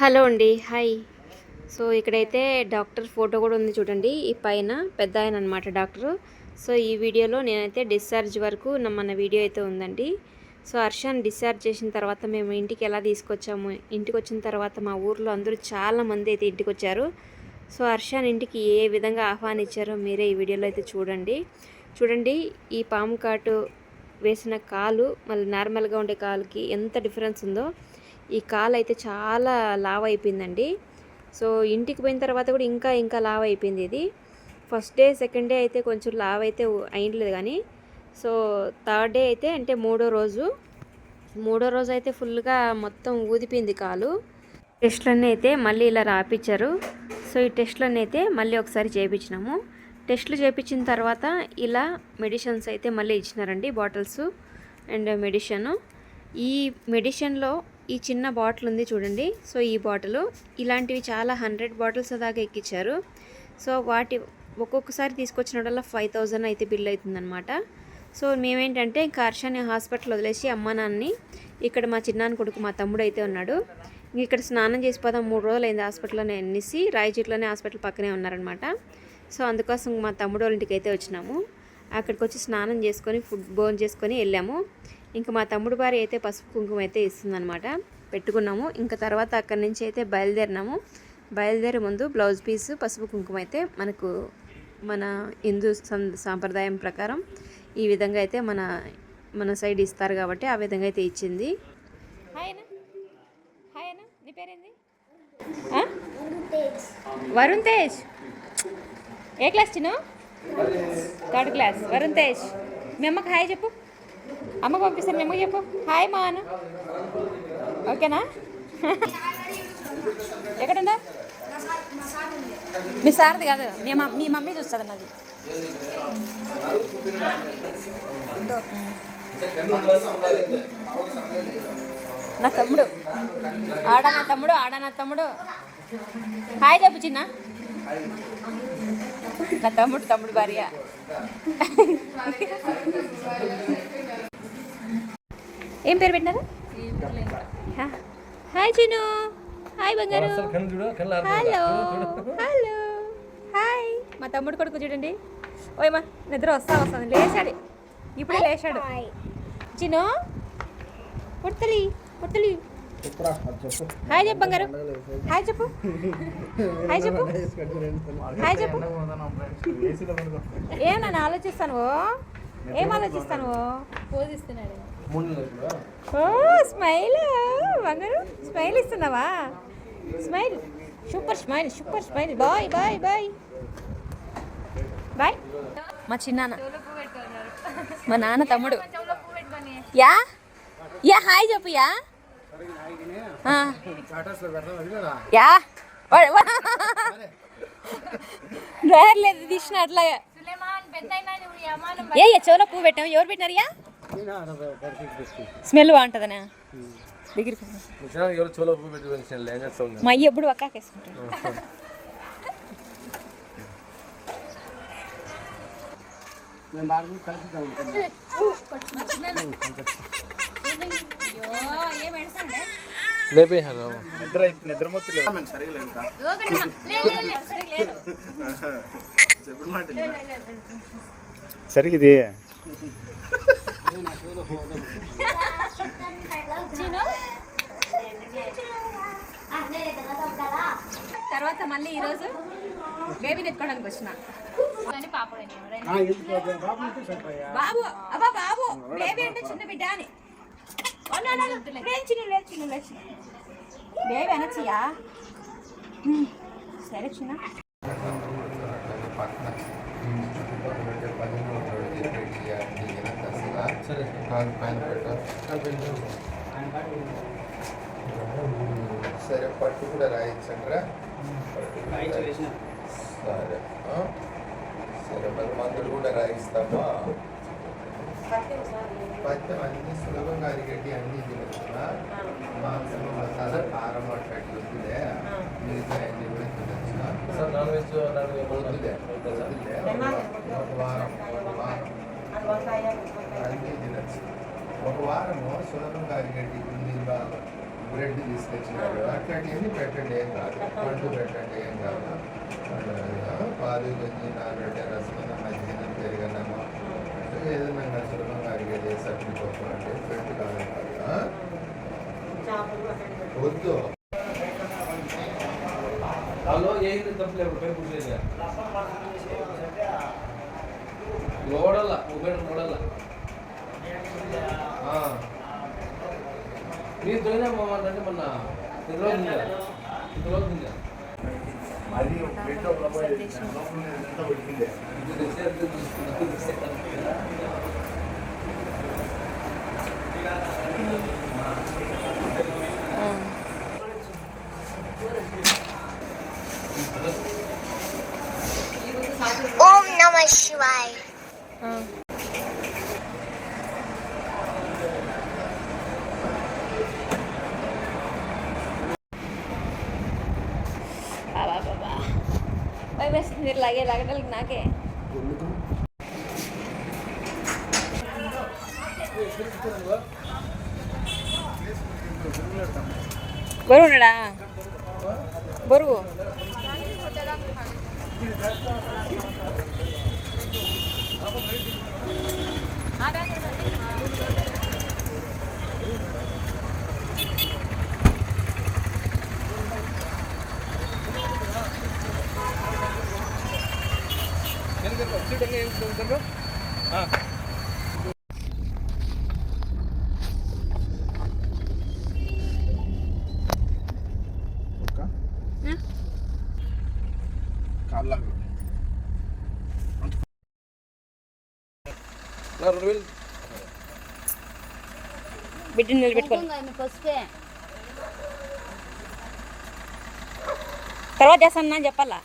Hello అండి hi. So ఇక్కడైతే doctor photo కూడా ఉంది చూడండి ఈ పైన పెద్ద ఆయన అనమాట డాక్టర్. సో ఈ వీడియోలో నేనైతే డిశ్చార్జ్ వరకు మన వీడియో అయితే ఉందండి. సో హర్షాన్ని డిశ్చార్జ్ చేసిన తర్వాత మేము ఇంటికి ఎలా తీసుకొచ్చాము ఇంటికి వచ్చిన తర్వాత మా ఊర్లో అందరూ చాలా మంది అయితే ఇంటికి వచ్చారు. సో హర్షాన్ ఇంటికి ఏ విధంగా ఆహ్వానించారో మీరే ఈ వీడియోలో అయితే చూడండి. చూడండి ఈ పాము కాటు వేసిన కాలు మళ్ళీ నార్మల్గా ఉండే కాలుకి ఎంత డిఫరెన్స్ ఉందో. ఈ కాలు అయితే చాలా లావ్ అయిపోయిందండి సో ఇంటికి పోయిన తర్వాత కూడా ఇంకా ఇంకా లావ్ అయిపోయింది ఇది. ఫస్ట్ డే సెకండ్ డే అయితే కొంచెం లావ్ అయితే అయ్యలేదు కానీ సో థర్డ్ డే అయితే అంటే మూడో రోజు. మూడో రోజు అయితే ఫుల్గా మొత్తం ఊదిపోయింది కాలు. టెస్ట్లన్నీ అయితే మళ్ళీ ఇలా రాపించారు సో ఈ టెస్ట్లన్నీ అయితే మళ్ళీ ఒకసారి చేయించినాము టెస్ట్లు చేయించిన తర్వాత ఇలా మెడిషన్స్ అయితే మళ్ళీ ఇచ్చినారండి బాటిల్స్ అండ్ మెడిషను. ఈ మెడిషన్లో ఈ చిన్న బాటిల్ ఉంది చూడండి. సో ఈ బాటిల్ ఇలాంటివి చాలా హండ్రెడ్ బాటిల్స్ దాకా ఎక్కించారు సో వాటి ఒక్కొక్కసారి తీసుకొచ్చినప్పుడల్లా ఫైవ్ థౌజండ్ అయితే బిల్ అవుతుందన్నమాట సో మేమేంటంటే ఇంకా హర్షాన్ని హాస్పిటల్ వదిలేసి అమ్మ నాన్నని ఇక్కడ మా చిన్నాన్న కొడుకు మా తమ్ముడు అయితే ఉన్నాడు. ఇంక ఇక్కడ స్నానం చేసి పోదాం మూడు రోజులు అయింది హాస్పిటల్లోనే అనేసి రాయచీట్లోనే హాస్పిటల్ పక్కనే ఉన్నారనమాట సో అందుకోసం మా తమ్ముడు వాళ్ళ ఇంటికి అయితే వచ్చినాము. అక్కడికి వచ్చి స్నానం చేసుకొని ఫుడ్ బోన్ చేసుకొని వెళ్ళాము. ఇంకా మా తమ్ముడు భార్య అయితే పసుపు కుంకుమ అయితే ఇస్తుందన్నమాట. పెట్టుకున్నాము. ఇంకా తర్వాత అక్కడి నుంచి అయితే బయలుదేరినాము. బయలుదేరే ముందు బ్లౌజ్ పీస్ పసుపు కుంకుమ అయితే మనకు మన హిందూ సం- సాంప్రదాయం ప్రకారం ఈ విధంగా అయితే మన మన సైడ్ ఇస్తారు కాబట్టి ఆ విధంగా అయితే ఇచ్చింది? వరుణ్ తేజ్. ఏ క్లాస్ చిన్న? Third class. వరుణ్ తేజ్. మీ అమ్మకి హాయ్ చెప్పు. అమ్మ పంపిస్తాను మేము చెప్పు. హాయ్ మా అన్న ఓకేనా? ఎక్కడుందా? మీ సార్ది కాదు. మీ మీ మమ్మీ చూస్తుంది నాది నా తమ్ముడు. ఆడ నా తమ్ముడు ఆడ నా తమ్ముడు. హాయ్ చెప్పు చిన్న. నా తమ్ముడు తమ్ముడు భార్య. ఏం పేరు పెట్టినారు. హాయ్ చిను హాయ్ బంగారు. హలో. హలో. హాయ్. మా తమ్ముడు కొడుకు చూడండి. ఓయమ్మా నిద్ర వస్తా వస్తుంది. లేచాడు. ఇప్పుడే లేచాడు. చిను పుడతలి పుడతలి హాయ్ చెప్పు బంగారు. హాయ్ చెప్పు. హాయ్ చెప్పు. హాయ్ చెప్పు. ఏం నన్ను ఆలోచిస్తాను ఏం ఆలోచిస్తాను ఓ స్మైల్ బంగారు స్మైల్ ఇస్తున్నావా? Smile super smile super smile bye bye bye bye మా చిన్నాన్న. మా నాన్న తమ్ముడు. యా? యా హాయ్ చెప్పు యా? ఆ. యా? డ్రైవర్ లేదు తీసిన అట్లాగా. ఏ ఏ చెవులో పువ్వు పెట్టాము ఎవరు పెట్టినారు యా? స్మెల్ బాగుంటుందనా? దగ్గరికి మా అయ్య ఎప్పుడు నిద్ర నిద్ర మొత్తం సరిగా ఇంకా చెప్పుడు మాట సరిగా ఇది తర్వాత మళ్ళీ ఈరోజు బేబీని ఎత్తుకోవడానికి వచ్చిన. బాబు అబ్బా బాబు బేబీ అంటే చిన్న బిడ్డ అని. లేదు చిన్న బేబీ అనొచ్చుయా. సరే చిన్న. సరే. సరే పట్టు కూడా రాయించండి రా సరే ఆ? సరే మరి మందులు కూడా రాయిస్తామా పత్యం అన్ని సులభంగా అరిగడ్డి అన్ని తినొచ్చునా మాంసం మసాలా కారం అట్లాంటి వద్దులే మిగతా అన్ని కూడా తినొచ్చునా సార్ నాన్ వెజ్ వద్దులే వద్దులే ఒక వారం ఒక వారం అన్ని తినచ్చు ఒక వారము సులభంగా అరిగడ్డి నీళ్ళు బ్రెడ్ తీసుకొచ్చినారు. అట్లాంటివన్నీ పెట్టండి ఏం కాదు. పండ్లు పెట్టండి ఏం కాదు. పాలు గంజి నాగబెట్టే రసమైన మధ్యాహ్నం పెరిగన్నాము అంటే ఏదైనా సులభంగా అడిగేది సబ్జీ పప్పు అంటే పెట్టు కాదు వద్దు. హలో ఏంటి తప్పులే పై కూర్చోలేదు లోడల్లా మొబైల్ లోడల్లా మీరు తొలినా అంటే మొన్న ఇరవై ఇరవై అది బ్రెడ్ ఒక రవ్వ వేసిన. లోపల ఉన్నదంతా ఉడికిందే. ఓం నమ శివాయ్ మీరు లాగే లాగడానికి నాకే బరువు ఉన్నాడా బరువు ఒక బిడ్డని నిలబెట్టుకోండి తర్వాత చేస్తాను చెప్పాలా?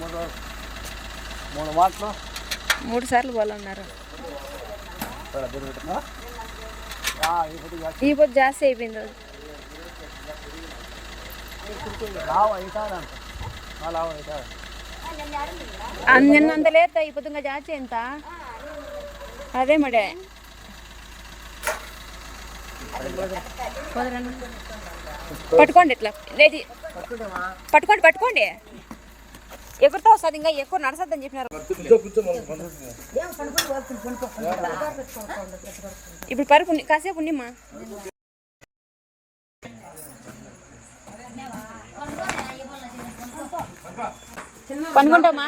మూడు మూడు మాటలు. మూడు సార్లు పోలన్నారు ఈ పొద్దు జాస్తి. అయిపోయింది నిన్నంత లేదు ఈ పొద్దు ఇంకా జాస్తి ఎంత? అదే మడే. పట్టుకోండి ఇట్లా. లేదు పట్టుకోండి పట్టుకోండి. ఎగురుతో వస్తుంది ఇంకా ఎక్కువ నడసద్దని చెప్పినారు. ఇప్పుడు పరుపు కాసేపు ఉండిమ్మా. పనుకుంటామా?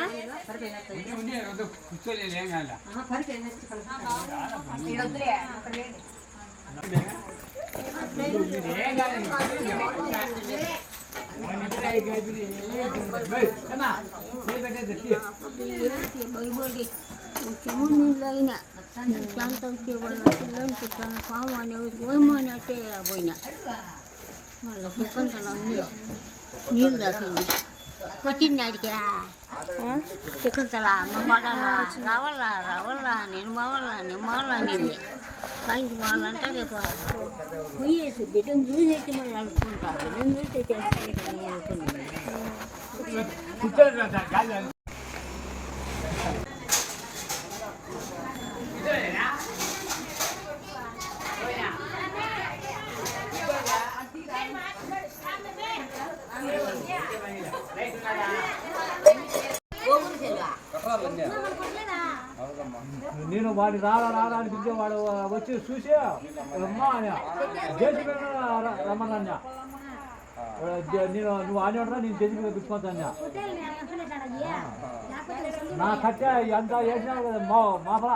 જમીન લઈને ચાંતરથી લઈને ખાવાને ગોળમાં તે બોઈને મારે કંટાળો નીર નીર રાખીને પછી નાડક્યા చిక్కుతలా మమ్మల్ని రావాలా రావాలా నేను బావాలా నేను బావాలా అనేది సాయంత్రం రేపు పోయేసి బిడ్డను చూసేసి మళ్ళీ అనుకుంటారు నేను వాడి రారా రారా అని పిలిచే వాడు వచ్చి చూసి అమ్మా అని జేసీ రమ్మన్నా నేను నువ్వు ఆడి ఉంటా నేను జేసీ పిలుచుకుంటాను నా కట్టె ఎంత వేసినావు కదా మా మాపల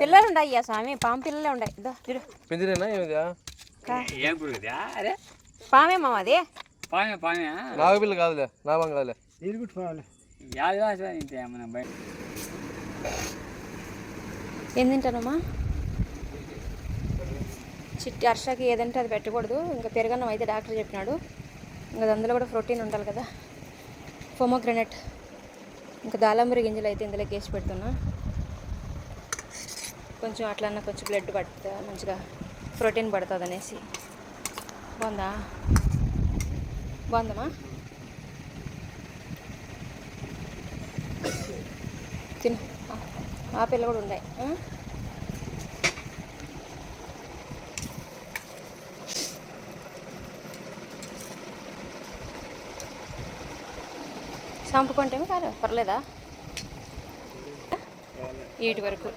పిల్లలు ఉన్నాయి స్వామి పాము పిల్లలే ఉన్నాయి ఇదో చూడు పెంచిరేనా ఏమిదా ఏం పురుగుదా అరే పామే మామ అది పామే పామే నాగపిల్ల కాదులే నామం కాదులే యాది వాసన ఏం తింటానమ్మా? చిట్టి హర్షకి ఏదంటే అది పెట్టకూడదు. ఇంకా పెరగన్నం అయితే డాక్టర్ చెప్పినాడు. ఇంకా అందులో కూడా ప్రోటీన్ ఉండాలి కదా. ఫోమోగ్రనెట్ ఇంకా దాలంబరి గింజలు అయితే ఇందులోకి వేసి పెడుతున్నా. కొంచెం అట్లన్నా కొంచెం బ్లడ్ పడుతుంది మంచిగా ప్రోటీన్ పడుతుంది అనేసి. బాగుందా? బాగుందమ్మా? తిను. ఆ, పిల్ల కూడా ఉన్నాయి ఆ? షాంపూ కొంటేమో కాదు పర్లేదా? ఇటు వరకు.